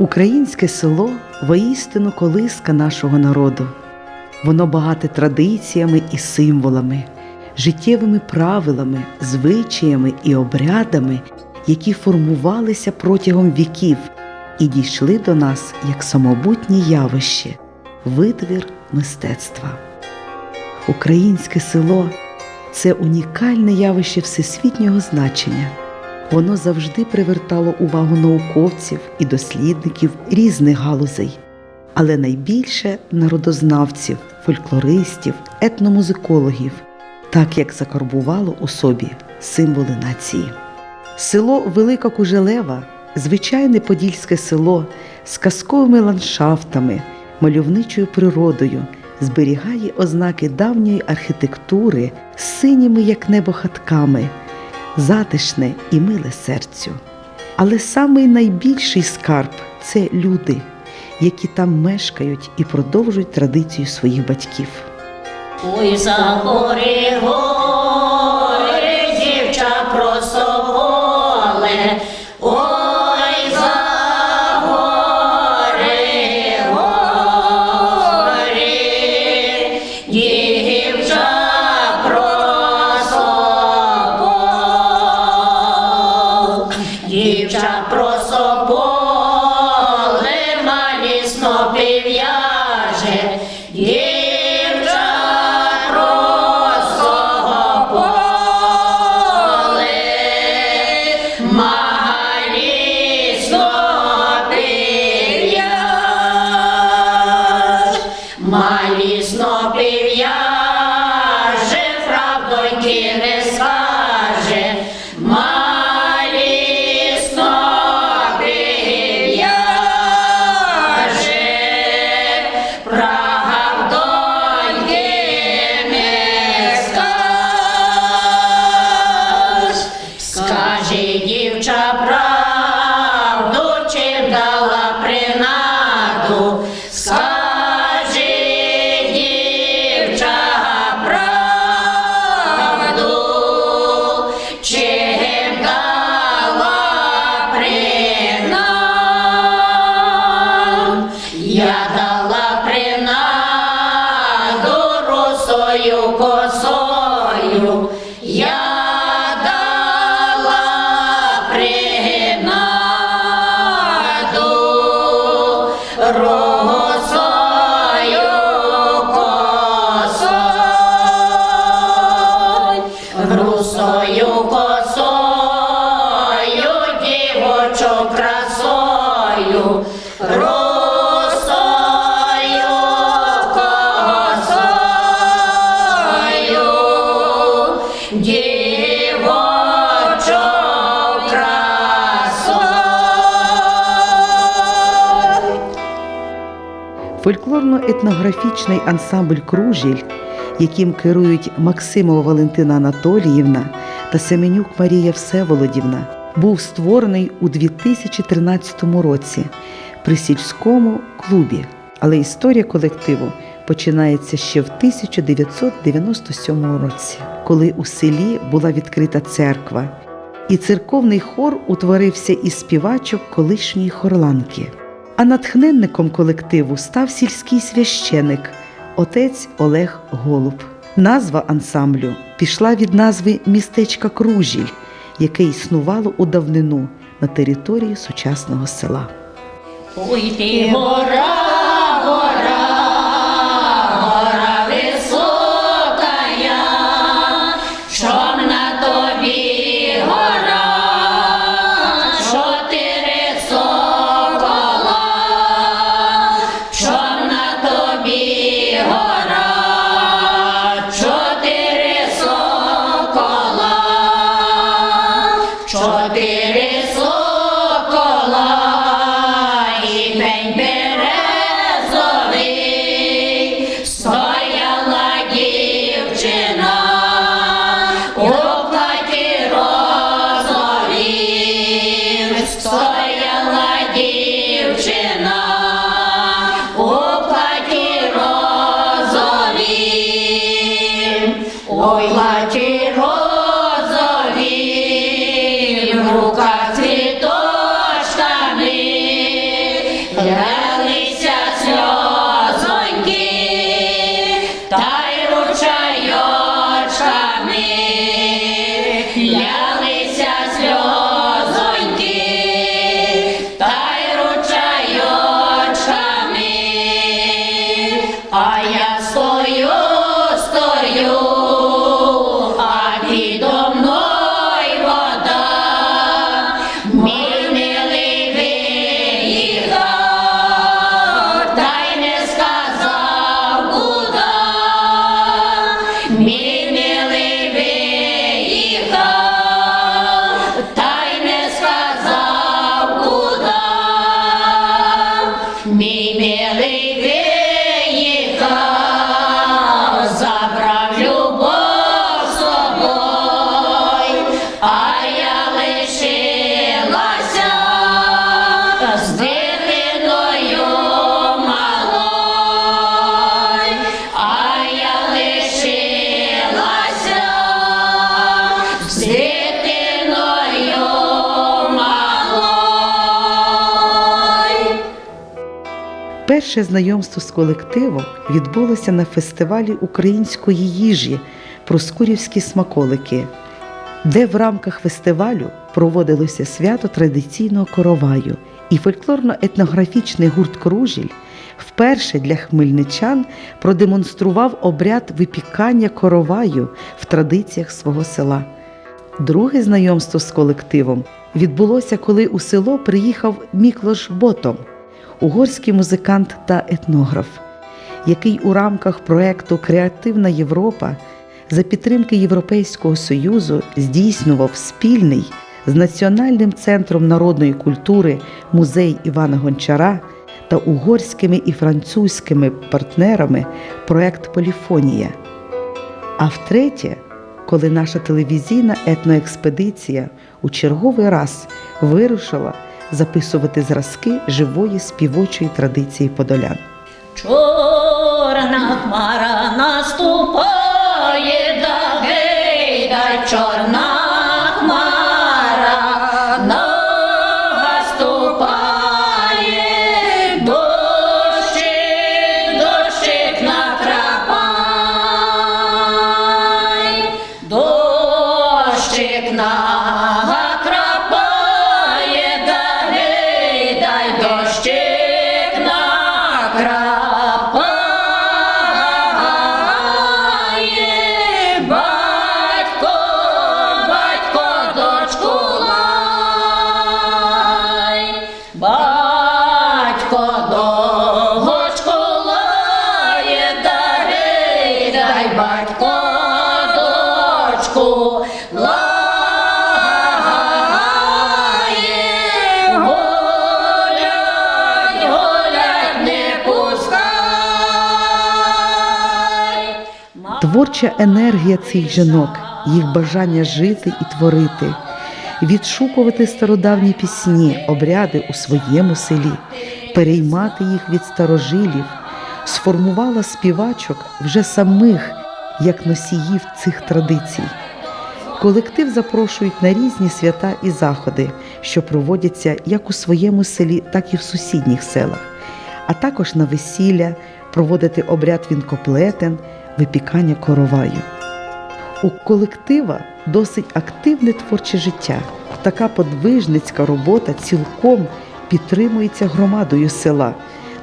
Українське село воістину колиска нашого народу. Воно багате традиціями і символами, життєвими правилами, звичаями і обрядами, які формувалися протягом віків і дійшли до нас як самобутнє явище, витвір мистецтва. Українське село це унікальне явище всесвітнього значення. Воно завжди привертало увагу науковців і дослідників різних галузей, але найбільше народознавців, фольклористів, етномузикологів, так як закарбувало у собі символи нації. Село Велика Кужелева звичайне подільське село з казковими ландшафтами, мальовничою природою, зберігає ознаки давньої архітектури з синіми, як небо хатками, затишне і миле серцю. Але самий найбільший скарб це люди, які там мешкають і продовжують традицію своїх батьків. Ой, за гори, Allah Фольклорно-етнографічний ансамбль Кружіль, яким керують Максимова Валентина Анатоліївна та Семенюк Марія Всеволодівна, був створений у 2013 році при сільському клубі. Але історія колективу починається ще в 1997 році, коли у селі була відкрита церква, і церковний хор утворився із співачок колишньої хорланки. А натхненником колективу став сільський священик, отець Олег Голуб. Назва ансамблю пішла від назви містечка Кружіль, яке існувало у давнину на території сучасного села. Гора, гора, чотири сокола. І пень березовий, стояла дівчина у платі розовім, стояла дівчина ой, Перше знайомство з колективом відбулося на фестивалі української їжі Проскурівські смаколики, де в рамках фестивалю проводилося свято традиційного короваю, і фольклорно-етнографічний гурт Кружіль вперше для хмельничан продемонстрував обряд випікання короваю в традиціях свого села. Друге знайомство з колективом відбулося, коли у село приїхав Міклош Ботом, угорський музикант та етнограф, який у рамках проекту Креативна Європа за підтримки Європейського Союзу здійснював спільний з Національним центром народної культури музей Івана Гончара та угорськими і французькими партнерами проект Поліфонія. А втретє, коли наша телевізійна етноекспедиція у черговий раз вирушила записувати зразки живої співочої традиції подолян. Чорна хмара наступає, да гей, да чорна хмара Творча енергія цих жінок, їх бажання жити і творити, відшукувати стародавні пісні, обряди у своєму селі, переймати їх від старожилів, сформувала співачок вже самих як носіїв цих традицій. Колектив запрошують на різні свята і заходи, що проводяться як у своєму селі, так і в сусідніх селах, а також на весілля, проводити обряд вінкоплетен, випікання короваю. У колектива досить активне творче життя. Така подвижницька робота цілком підтримується громадою села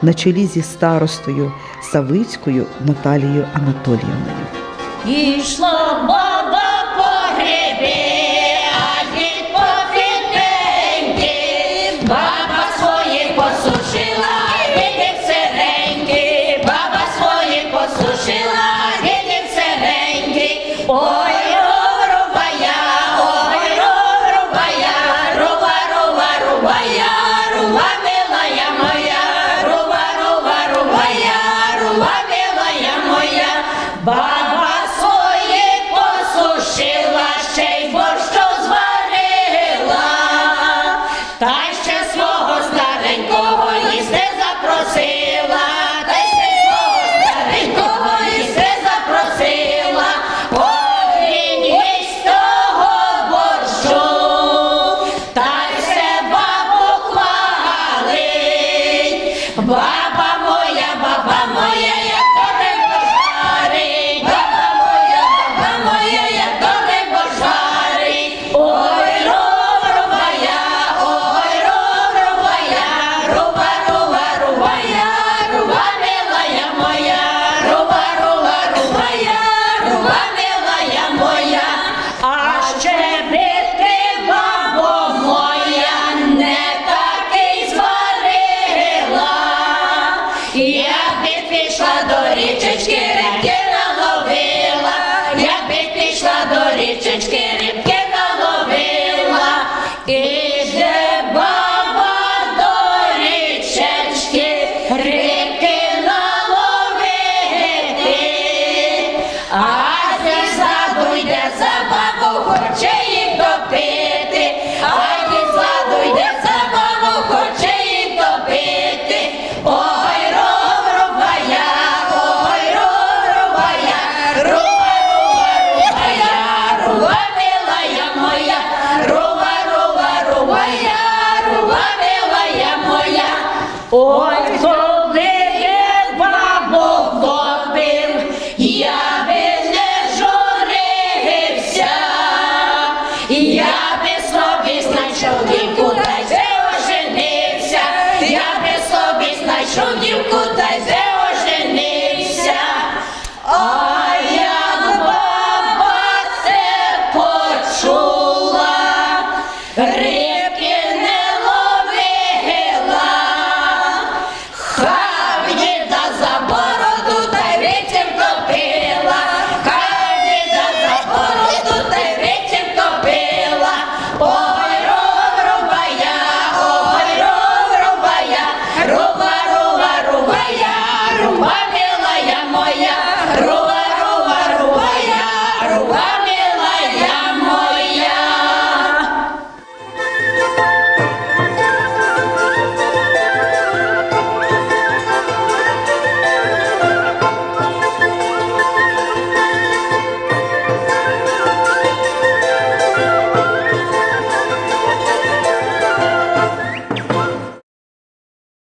на чолі зі старостою Савицькою Наталією Анатоліївною. Ішла баба